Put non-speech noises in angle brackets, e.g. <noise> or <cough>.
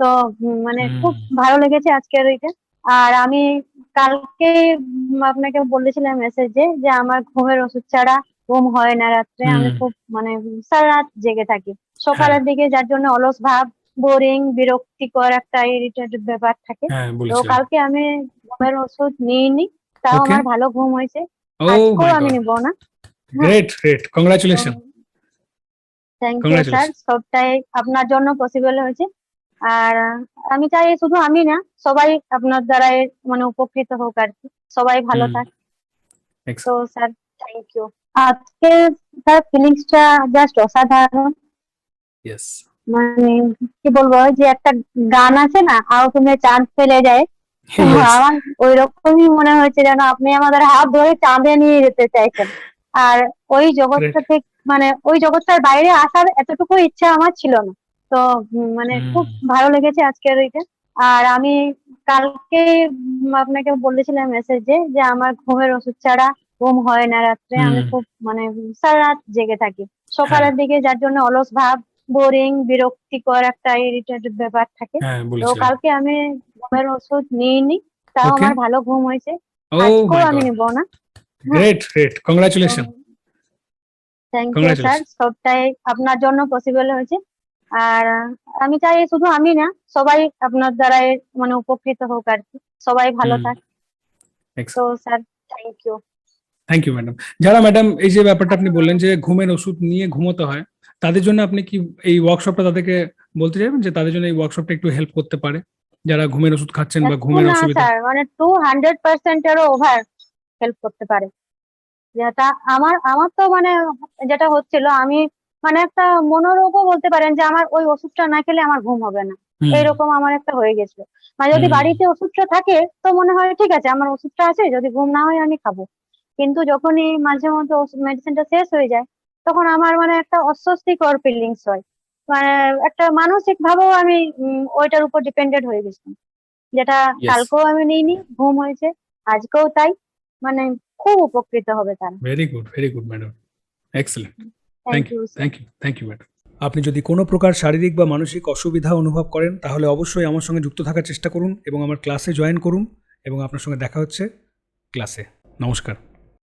তো মানে খুব ভালো লেগেছে আজকের এটা আর আমি কালকে আপনাকে বলেছিলাম মেসেজে যে আমার ঘুমের ওষুধ ছাড়া ঘুম হয় না রাত্রে। আমি খুব মানে সারা রাত জেগে থাকি। সকালের দিকে যার জন্য অলস ভাব বোরিং বিরক্তিকর একটা ইরিটেটেড ব্যাপার থাকে। হ্যাঁ তো কালকে আমি ঘুমের ওষুধ নিইনি তাও আমার ভালো ঘুম হয়েছে। আজকেও আমি নিব না। Great great congratulation thank you sir সবটাই আপনার জন্য পসিবল হয়েছে। আর আমি চাই শুধু আমি না সবাই আপনার দ্বারা মানে উপকৃত হোক আর কি। সবাই ভালো থাক। তো স্যার থ্যাংক ইউ আজকে স্যার ফিলিংসটা জাস্ট অসাধারণ। মানে কি বলব যে একটা গান আছে না আও তুমি চাঁদ ফেলে যায় <laughs> আমার ওই রকমই মনে হয়েছে যেন আপনি আমাদের হাত ধরে চাঁদে নিয়ে যেতে চাইছেন। আর ওই জগৎটা থেকে মানে ওই জগৎটার বাইরে আসার এতটুকু ইচ্ছা আমার ছিল না। তো মানে খুব ভালো লেগেছে আজকের এটা আর আমি কালকে আপনাকে বলেছিলাম মেসেজে যে আমার ঘুমের ওষুধ ছাড়া ঘুম হয় না রাত্রে। আমি খুব মানে সারা রাত জেগে থাকি। সকালের দিকে যার জন্য অলস ভাব বোরিং বিরক্তিকর একটা ইরিটেটেড ব্যাপার থাকে। হ্যাঁ তো কালকে আমি ঘুমের ওষুধ নিইনি। তাও আমার ভালো ঘুম হয়েছে। আজকেও আমি নিব না। Great great congratulation thank you sir সবটাই আপনার জন্য পসিবল হয়েছে। আর আমি চাই শুধু আমি না সবাই আপনার দ্বারা মানে উপকৃত হোক আর কি। সবাই ভালো থাক। তো sir thank you thank you madam যারা ম্যাডাম এই যে ব্যাপারটা আপনি বললেন যে ঘুমের ওষুধ নিয়ে ঘুমোতে হয় তাদের জন্য আপনি কি এই ওয়ার্কশপটা তাদেরকে বলতে চাইবেন যে তাদের জন্য এই ওয়ার্কশপটা একটু হেল্প করতে পারে? যারা ঘুমের ওষুধ খাচ্ছেন বা ঘুমের অসুবিধা স্যার মানে টু হান্ড্রেড পার্সেন্টেরও ওভার হেল্প করতে পারে। যেটা আমার আমার তো মানে যেটা হচ্ছিল আমি মানে একটা মনোরোগও বলতে পারেন যে আমার ওই ওষুধটা না খেলে আমার ঘুম হবে না। এইরকম আমার একটা হয়ে গেছিল মানে যদি বাড়িতে ওষুধটা থাকে তো মনে হয় ঠিক আছে আমার ওষুধটা আছে যদি ঘুম না হয় আমি খাব। কিন্তু যখনই মাঝে মধ্যে মেডিসিনটা শেষ হয়ে যায় তখন আমার মানে একটা অস্বস্তিকর ফিলিংস হয়। মানে একটা মানসিক ভাবেও আমি ওইটার উপর ডিপেন্ডেন্ট হয়ে গেছিলাম যেটা কালকেও আমি নিইনি ঘুম হয়েছে আজকেও তাই। মানে খুব উপকৃত হবে তারা। Very good very good madam excellent thank you thank you thank you madam আপনি যদি কোনো প্রকার শারীরিক বা মানসিক অসুবিধা অনুভব করেন তাহলে অবশ্যই আমার সঙ্গে যুক্ত থাকার চেষ্টা করুন এবং আমার ক্লাসে জয়েন করুন এবং আপনার সঙ্গে দেখা হচ্ছে ক্লাসে। নমস্কার।